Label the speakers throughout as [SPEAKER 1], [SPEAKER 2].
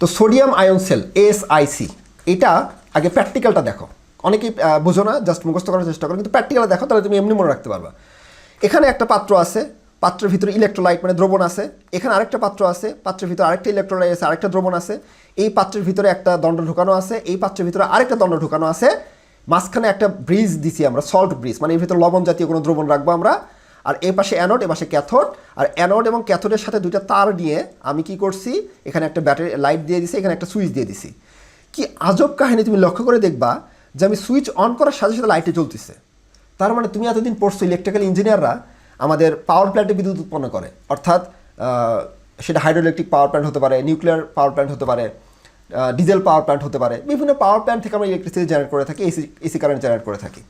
[SPEAKER 1] তো sodium ion sell SIC এটা আগে প্র্যাকটিক্যালটা দেখো। অনেকেই বোঝো না জাস্ট মুখস্থ করার চেষ্টা করো, কিন্তু প্র্যাকটিক্যালটা দেখো, তাহলে তুমি এমনি মনে রাখতে পারবা। এখানে একটা পাত্র আছে, পাত্রের ভিতরে ইলেকট্রোলাইট মানে দ্রবণ আছে। এখানে আরেকটা পাত্র আছে, পাত্রের ভিতরে আরেকটা ইলেকট্রোলাইট আছে, আরেকটা দ্রবণ আছে। এই পাত্রের ভিতরে একটা দণ্ড ঢুকানো আছে, এই পাত্রের ভিতরে আরেকটা দণ্ড ঢুকানো আছে। মাঝখানে একটা ব্রিজ দিছি আমরা সল্ট ব্রিজ মানে এর ভিতরে লবণ জাতীয় কোনো দ্রবণ রাখব আমরা। আর এ পাশে অ্যানোড, এ পাশে ক্যাথোড। আর অ্যানোড এবং ক্যাথোডের সাথে দুইটা তার নিয়ে আমি কি করছি? এখানে একটা ব্যাটারি লাইট দিয়ে দিছি, এখানে একটা সুইচ দিয়ে দিছি। কি আজব কাহিনী তুমি লক্ষ্য করে দেখবা যে আমি সুইচ অন করার সাথে সাথে লাইটে জ্বলতেছে। তার মানে তুমি এতদিন পড়ছো ইলেকট্রিক্যাল ইঞ্জিনিয়াররা আমাদের পাওয়ার প্ল্যান্টে বিদ্যুৎ উৎপন্ন করে। অর্থাৎ সেটা হাইড্রোইলেকট্রিক পাওয়ার প্ল্যান্ট হতে পারে নিউক্লিয়ার পাওয়ার প্ল্যান্ট হতে পারে ডিজেল পাওয়ার প্ল্যান্ট হতে পারে। বিভিন্ন পাওয়ার প্ল্যান্ট থেকে আমরা ইলেকট্রিসিটি জেনারেট করে থাকি এসি এসি কারেন্ট জেনারেট করে থাকি।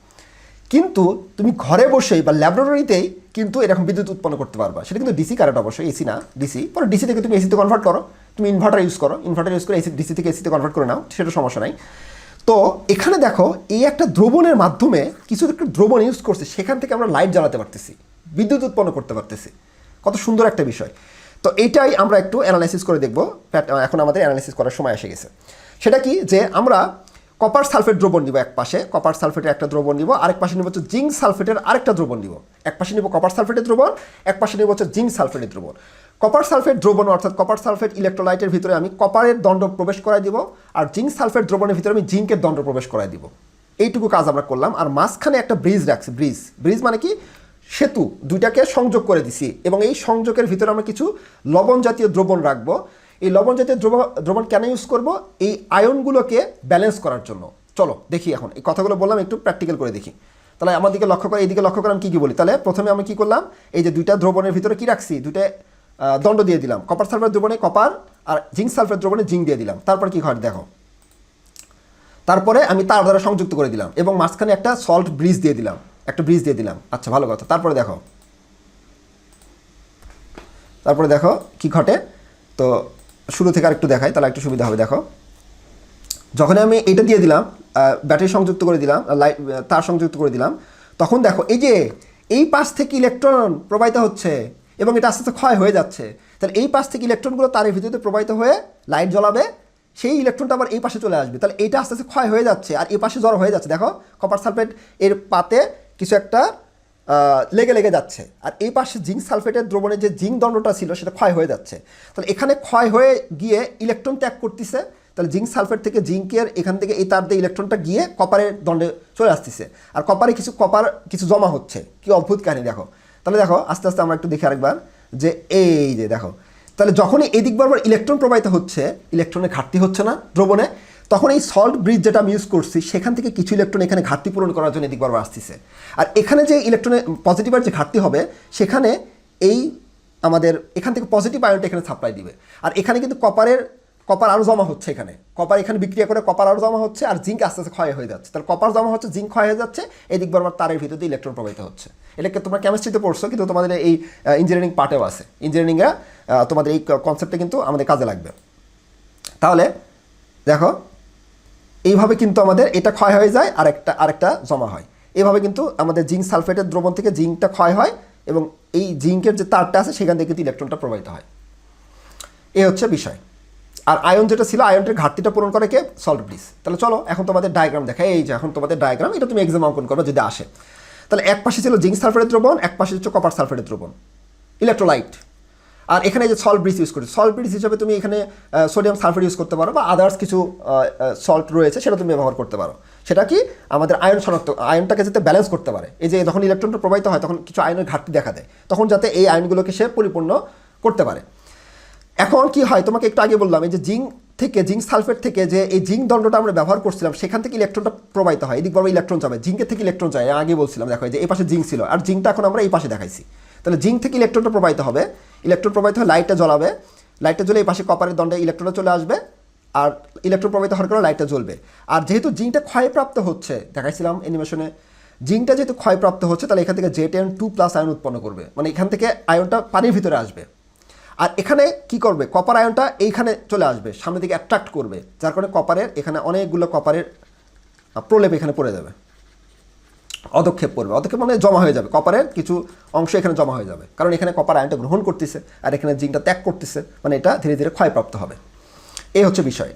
[SPEAKER 1] কিন্তু তুমি ঘরে বসেই বা ল্যাবরেটরিতেই কিন্তু এরকম বিদ্যুৎ উৎপন্ন করতে পারবা। সেটা কিন্তু ডিসি কারেন্ট অবশ্যই এসি না ডিসি পরে ডিসি থেকে তুমি এসিতে কনভার্ট করো। তুমি ইনভার্টার ইউজ করো। ইনভার্টার ইউজ করে এসি ডিসি থেকে এসিতে কনভার্ট করে নাও। সেটা সমস্যা নাই। তো এখানে দেখো, এই একটা দ্রবণের মাধ্যমে কিছু একটা দ্রবণ ইউজ করছে। সেখান থেকে আমরা লাইট জ্বালাতে পারতেছি। বিদ্যুৎ উৎপন্ন করতে পারতেছি। কত সুন্দর একটা বিষয়। তো এইটাই আমরা একটু অ্যানালাইসিস করে দেখব। এখন আমাদের অ্যানালাইসিস করার সময় এসে গেছে। সেটা কি? যে আমরা কপার সালফেট দ্রবণ নিব এক পাশে কপার সালফেটের একটা দ্রবণ নিব, আরেক পাশে নিব হচ্ছে জিঙ্ক সালফেটের আরেকটা দ্রবণ নিব। এক পাশে নিব কপার সালফেটের দ্রবণ, এক পাশে নিব হচ্ছে জিঙ্ক সালফেটের দ্রবণ। কপার সালফেট দ্রবণ অর্থাৎ কপার সালফেট ইলেকট্রোলাইটের ভিতরে আমি কপারের দণ্ড প্রবেশ করাই দিব, আর জিঙ্ক সালফেট দ্রবণের ভিতরে আমি জিঙ্কের দণ্ড প্রবেশ করাই দিব। এইটুকু কাজ আমরা করলাম, আর মাঝখানে একটা ব্রিজ রাখছি ব্রিজ ব্রিজ মানে কি? সেতু, দুইটাকে সংযোগ করে দিছি, এবং এই সংযোগের ভিতরে আমরা কিছু লবণ জাতীয় দ্রবণ রাখব। এই লবণ জাতীয় দ্রবণ দ্রবণ কেন ইউজ করব? এই আয়নগুলোকে ব্যালেন্স করার জন্য। চলো, দেখি এখন। এই কথাগুলো বললাম, একটু প্র্যাকটিক্যাল করে দেখি। তাহলে আমার দিকে লক্ষ্য করে, এইদিকে লক্ষ্য করে আমি কী কী বলি? তাহলে প্রথমে আমি কী করলাম, এই যে দুইটা দ্রবণের ভিতরে কী রাখছি? দুইটা দণ্ড দিয়ে দিলাম। কপার সালফেট দ্রবণে কপার আর জিঙ্ক সালফেট দ্রবণে জিঙ্ক দিয়ে দিলাম। তারপর কি ঘট দেখো। তারপরে আমি তার দ্বারা সংযুক্ত করে দিলাম এবং মাঝখানে একটা সল্ট ব্রিজ দিয়ে দিলাম। একটা ব্রিজ দিয়ে দিলাম। আচ্ছা ভালো কথা। তারপরে দেখো। তারপরে দেখো কি ঘটে? তো শুরু থেকে আরেকটু দেখাই, তাহলে একটু সুবিধা হবে, দেখো। যখন আমি এটা দিয়ে দিলাম ব্যাটারি সংযুক্ত করে দিলাম লাইট তার সংযুক্ত করে দিলাম, তখন দেখো, এই যে এই পাশ থেকে ইলেকট্রন প্রবাহিত হচ্ছে এবং এটা আস্তে আস্তে ক্ষয় হয়ে যাচ্ছে, তাহলে এই পাশ থেকে ইলেকট্রনগুলো তারের ভিতরে প্রবাহিত হয়ে লাইট জ্বলাবে, সেই ইলেকট্রনটা আবার এই পাশে চলে আসবে, তাহলে এটা আস্তে আস্তে ক্ষয় হয়ে যাচ্ছে আর এই পাশে জড়ো হয়ে যাচ্ছে। দেখো কপার সালফেট এর পাতে কিছু একটা লেগে লেগে যাচ্ছে। আর এই পাশে জিঙ্ক সালফেটের দ্রবণে যে জিঙ্ক দণ্ডটা ছিল, সেটা ক্ষয় হয়ে যাচ্ছে। তাহলে এখানে ক্ষয় হয়ে গিয়ে ইলেকট্রন ত্যাগ করতেছে। তাহলে জিঙ্ক সালফেট থেকে জিঙ্কের এখান থেকে এই তার দিয়ে ইলেকট্রনটা গিয়ে কপারের দণ্ডে চলে আসতেছে। আর কপারে কিছু কপার, কিছু জমা হচ্ছে। কি অদ্ভুত কাহিনী, দেখো। তাহলে দেখো, আস্তে আস্তে আমরা একটু দেখি আরেকবার যে এই যে, দেখো। তাহলে যখনই এদিক বরাবর ইলেকট্রন প্রবাহিত হচ্ছে, ইলেকট্রনের ঘাটতি হচ্ছে না দ্রবণে। তখন এই সল্ট ব্রিজ যেটা আমি ইউজ করছি, সেখান থেকে কিছু ইলেকট্রন এখানে ঘাটতি পূরণ করার জন্য এদিক বরাবর আসতেছে। আর এখানে যে ইলেকট্রনের পজিটিভের যে ঘাটতি হবে, সেখানে এই আমাদের, এখান থেকে পজিটিভ আয়নটা এখানে সাপ্লাই দিবে। আর এখানে কিন্তু কপারের কপার আরও জমা হচ্ছে এখানে। কপার এখানে বিক্রিয়া করে কপার আরও জমা হচ্ছে, আর জিঙ্ক আস্তে আস্তে ক্ষয় হয়ে যাচ্ছে। তাহলে কপার জমা হচ্ছে জিঙ্ক ক্ষয় হয়ে যাচ্ছে, এদিক বরাবর তারের ভিতরে ইলেকট্রন প্রবাহিত হচ্ছে। এটাকে তোমরা কেমিস্ট্রিতে পড়ছো, কিন্তু তোমাদের এই ইঞ্জিনিয়ারিং পার্টেও আছে। ইঞ্জিনিয়ারিংয়ে তোমাদের এই কনসেপ্টটা কিন্তু আমাদের কাজে লাগবে। তাহলে, দেখো এইভাবে কিন্তু আমাদের এটা ক্ষয় হয়ে যায় আর একটা আরেকটা জমা হয়। এভাবে কিন্তু আমাদের জিঙ্ক সালফেটের দ্রবণ থেকে জিঙ্কটা ক্ষয় হয় এবং এই জিঙ্কের যে তারটা আছে, সেখান থেকে কিন্তু ইলেকট্রনটা প্রবাহিত হয়। এ হচ্ছে বিষয়। আর আয়ন যেটা ছিল, আয়নটির ঘাটতিটা পূরণ করে কে? সল্ট ব্রিজ তাহলে চলো, এখন তোমাদের ডায়াগ্রাম দেখা এই যে, এখন তোমাদের ডায়াগ্রাম এটা তুমি এক্সাম অঙ্কন করবে যদি আসে। তাহলে এক পাশে ছিল জিঙ্ক সালফেটের দ্রবণ, এক পাশে হচ্ছে কপার সালফেটের দ্রবণ। ইলেকট্রোলাইট আর এখানে যে সল্ট ব্রিজ ইউজ করছ সল্ট ব্রিজ হিসেবে তুমি এখানে সোডিয়াম সালফেট ইউজ করতে পারো বা আদার্স কিছু সল্ট রয়েছে সেটা তুমি ব্যবহার করতে পারো। সেটা কি? আমাদের আয়ন শনাক্ত আয়নটাকে যাতে ব্যালেন্স করতে পারে। এই যে যখন ইলেকট্রনটা প্রবাহিত হয়, তখন কিছু আয়নের ঘাটতি দেখা দেয়। তখন যাতে এই আয়নগুলোকে সে পরিপূর্ণ করতে পারে। এখন কি হয়? তোমাকে একটু আগে বললাম, এই যে জিঙ্ক থেকে জিঙ্ক সালফেট থেকে যে এই জিঙ্ক দণ্ডটা আমরা ব্যবহার করছিলাম, সেখান থেকে ইলেকট্রনটা প্রবাহিত হয়। এদিক বরাবর ইলেকট্রন যাবে। জিঙ্কের থেকে ইলেকট্রন যায়। আগে বলছিলাম, দেখো যে এই পাশে জিঙ্ক ছিল। আর জিঙ্কটা এখন আমরা এই পাশে দেখাইছি। তাহলে জিঙ্ক থেকে ইলেকট্রনটা প্রবাহিত হবে। ইলেকট্রন প্রবাহিত হয়ে লাইটটা জ্বলাবে। লাইটটা জ্বলে এই পাশে কপারের দণ্ডে ইলেকট্রনটা চলে আসবে আর ইলেকট্রন প্রবাহিত হওয়ার কারণে লাইটটা জ্বলবে। আর যেহেতু জিঙ্কটা ক্ষয়প্রাপ্ত হচ্ছে, দেখাইছিলাম অ্যানিমেশনে জিঙ্কটা যেহেতু ক্ষয়প্রাপ্ত হচ্ছে, তাহলে এখান থেকে Z N two plus ion উৎপন্ন করবে। মানে এখান থেকে আয়নটা পানির ভিতরে আসবে। আর এখানে কি করবে? কপার আয়নটা এইখানে চলে আসবে সামনে দিকে অ্যাট্রাক্ট করবে। যার কারণে কপারের, এখানে অনেকগুলো কপারের প্রলেপ এখানে পড়ে যাবে। অদক্ষেপ করবে। অদক্ষেপ মানে জমা হয়ে যাবে। কপারের কিছু অংশ এখানে জমা হয়ে যাবে। কারণ এখানে কপার আয়নটা গ্রহণ করতেছে আর এখানে জিনটা ত্যাগ করতেছে। মানে এটা ধীরে ধীরে ক্ষয়প্রাপ্ত হবে। এই হচ্ছে বিষয়।